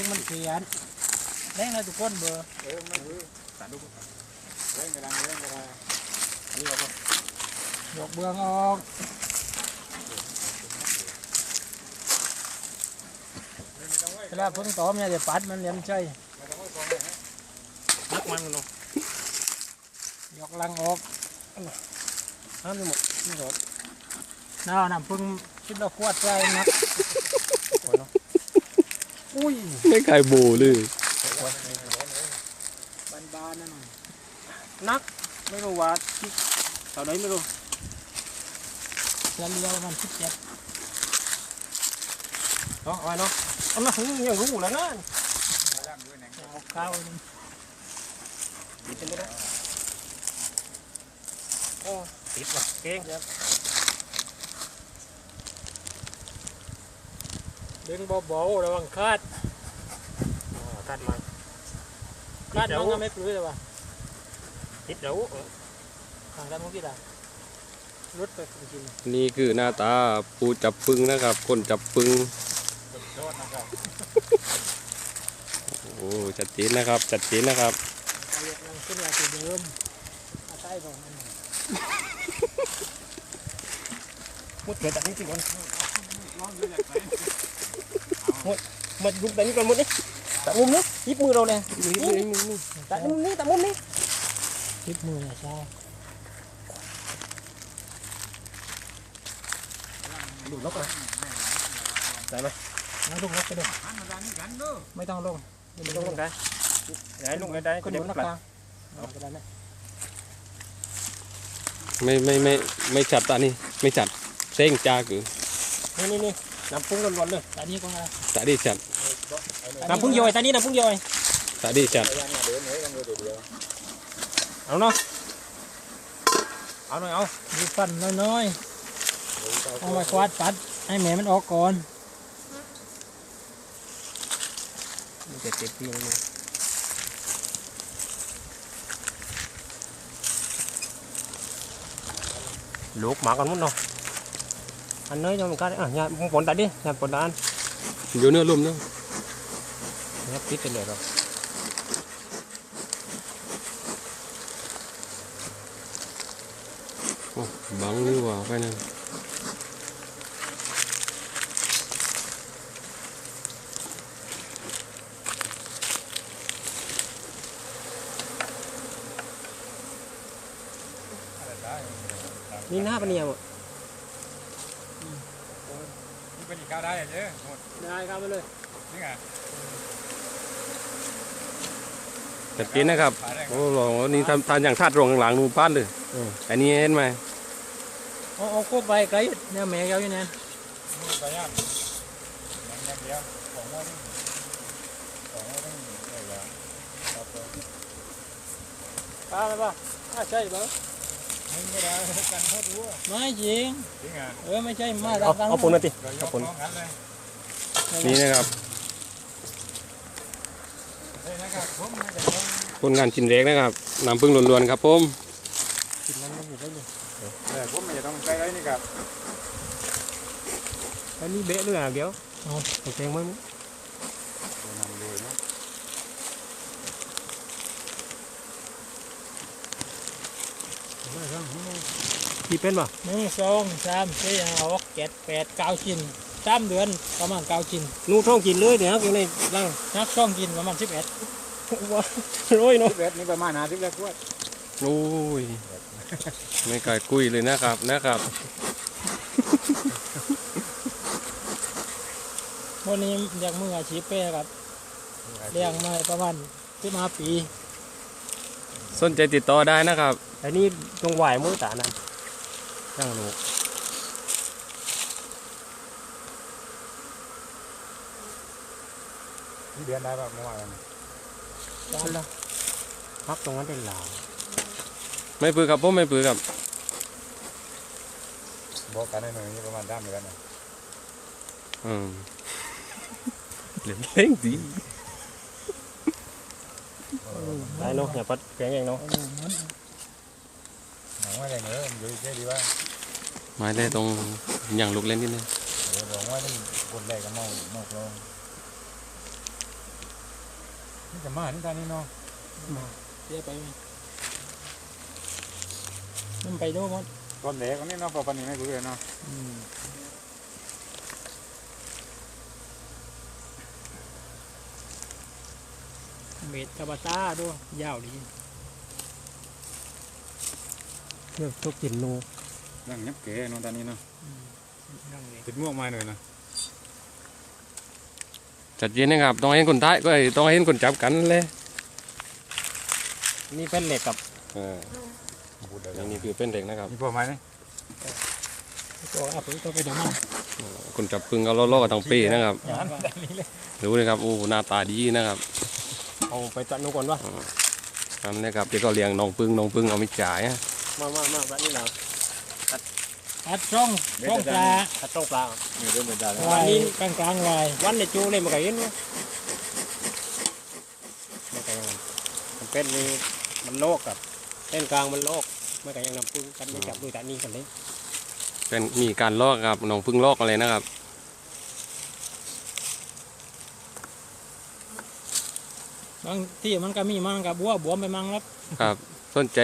ซึ่งมันเขียนแรงเลยทุกคนเบอร์เออมันคือตัดลูกเล่นกระดังเล่นกระดังอันนี้เอาไปยกเบืองออกเวลาพ้นตอมเนี่ยจะปัดมันเลี้ยมใช่นักมันมันเนาะยกลังออกห้ามไปหมดนี่หมดน้าน้ำพึ่งคิดเราขวดใจนัก อุ้ยไม่ไกลโบเลยบานๆนั่นน่ะนักไม่รู้ว่าที่แถวไหนไม่รู้เฉลี่ยประมาณสิบเจ็ดเนาะเอาไว้เนาะเอาละยังรู้แล้วนะย่างด้วยแหนงเอาข้าวนี่ติดเป็นไปได้โอ้ติดว่ะเก่ง ดึงเบาๆระวังคาดอ๋อตัดมาคาดมันก็ไม่ปลื้มเลยว่ะติดเดี๋ยวเออทางด้านมุกี้ดารุดไปจริงนี่คือหน้าตาปูจับปึงนะครับ คนจับปึงสุดยอดนะครับโอ้ชัดเจนนะครับชัดเจนนะครับๆเอายกลังขึ้นมาตัวเดิมเอาใต้ของมันมุดเกิดจากนี้สิวันร้องด้วยจากไหนหมดลุกแต่นี้ก่อนหมดนี่ตัดมุมนี้ยิบมือเราเลยนี่นี่ตัดมุมนี้ตัดมุมนี้ทิปมือเนี่ยใช่ดูดนกเลยได้ไหมแล้วลงลกไปเลยหันมาด้านนี้กันเด้อไม่ต้องลงไม่ต้องลงได้ไหนลงได้ก็ก็เดี๋เดี๋ยววปนักลากลางเอาไปได้ไหมไม่ไม่ไม่ไม่จัดตานี่ไม่จัดเส้งจ้ากือนี่นี่นี่ น้ำพุงล้วนๆเลยแต่นี่ก็มาตาดีจัดน้ำพุงย่อยตอนนี้น้ำพุงย่อยตาดีจัดย่างมาเดินเลยกันเดียวเดียวเอาเนาะเอาหน่อยเอาดูฟันน้อยๆเอาไว้กวาดปัดให้แม่มันออกก่อนเจ็ดเจ็ดปีนึงลูกหมากันมั้งเนาะอันเนยจะมันก็อะอย่ามึงปนตัดดิอย่าปนตัดอยู่เนื้อลุ่มเนาะ เนี่ยปิดไปเลยเราโอ้บังนี่หว่าไปนั่นนี่หน้าปะเนี่ยหมด นี่เป็นอี กก้าวได้เจ๊หมดได้ครับไปเลยนี่ไงชัดเจนนะครับขายได้โอ้ลองว่านี่ทำทานอย่างทาดรองข้างหลังนูนป้านเลยอันนี้เห็นไหมเอาเอาโคบไปไกลเนี่ยแม่เขาอยู่เนี่ยนี่ไปย่างแหนงอย่างเดียวของว่านี่ของว่าต้องใหญ่แล้วครับป้าไหมป้าอ่าใช่ป่ะ มึงก็ได้กันโคตรรู้ไม่จริงจริงอะเออไม่ใช่มาเอาทางเอาปนมาติก็ยเอากปนน้องงั้นเลยนี่นะครับเฮ้ยนะครับผมน่าจะต้องผลงานชิ้นเล็กนะครับน้ำพึ่งล้วนๆครับผมกินนั้นไม่อยู่ได้เลยเออผมไม่จะต้องใกล้ไรนี่ครับอันนี้เบะด้วยอะเดี๋ยวเอาเอาแทงมั้ย นำเลยเนาะ กี่เป็นป่ะหนึ่งสองสามสี่ห้าหกเจ็ดแปดเก้าชิ้นสามเดือนประมาณเก้าชิ้นนู่ท้องกินเลยเดี๋ยวอยู่ในร่างนักช่องกินประมาณสิบเอ็ดว้าโรยเนาะสิบเอ็ดนี่ประมาณห้าสิบแล้วขวดโอ้ยไม่ไกลกุยเลยนะครับนะครับวันนี้อยากมืออาชีพเป้ครับเลี้ยงมาประมาณสิบห้าปี สนใจติดต่อได้นะครับ อันนี้ตรงไหวมือตานะ ร่างลูกที่เดือนได้แบบเมื่อวานจานละพักตรงนั้นเป็นลาวไม่ปือครับผมไม่ปือครับบอกกันได้หน่อยนี่ประมาณด้ามเหมือนกันนะอืมเล่นเล่งดีได้เนาะอย่าพัดแข็งเองเนาะ เอาหนึ่งนั้นหนังว่าอะไรเนอะมันอยู่แค่ดีว่าไม้ได้ตรงอย่างลูกเล่นนิดนึงเดี๋ยวบอกว่านี่คนแรกก็เมาเมาลงนี่จะมาที่ตอนนี้เนาะเดี๋ยวไปไหมมันไปดูหมดตอนเด็กวันนี้เนาะพอปันนี้ไม่รู้เลยเนาะอืมเบ็ดกระบาตาด้วยยาวดี เลือกทุกกินนูนั่งยับเก๋เนาะตอนนี้เนาะอืมนั่งเลยติดม่วงมาหน่อยนะจัดเย็นนะครับ ต้องให้คนท้ายก็ต้องให้คนจับกันเลย นี่เป็นเหล็กกับเออพูดได้อย่างนี้คือเป็นเด็กนะครับมีพอไหมเนี่ยตัวเอาไปตัวไปเดี๋ยวมันคนจับพึ่งก็ล่อๆกันทั้งปีนะครับอย่างนั้นดูนะครับโอ้หน้าตาดีนะครับ เอาไปตัดนูก่อนวะนั่นนะครับที่เขาเลี้ยงน้องพึ่งน้องพึ่งเอาไม่จ่ายอะ มามามาแบบนี้นะอัดช่องช่องปลาตัดต้องปลามีเรื่องไม่ได้วายกลางกลางๆวายวันในจูเลยมันก็เห็นวะมันก็ยังไงมันเป็นนี่มันโลกกับเส้นกลางมันโลกมันก็ยังนำปึ้งกันไม่จับด้วยแต่นี่กันเลยเป็นมีการลอกครับน้องพึ่งลอกอะไรนะครับบางที่มันก็มีมั่งกับบัวบัวไปมั่งครับ ครับสนใจ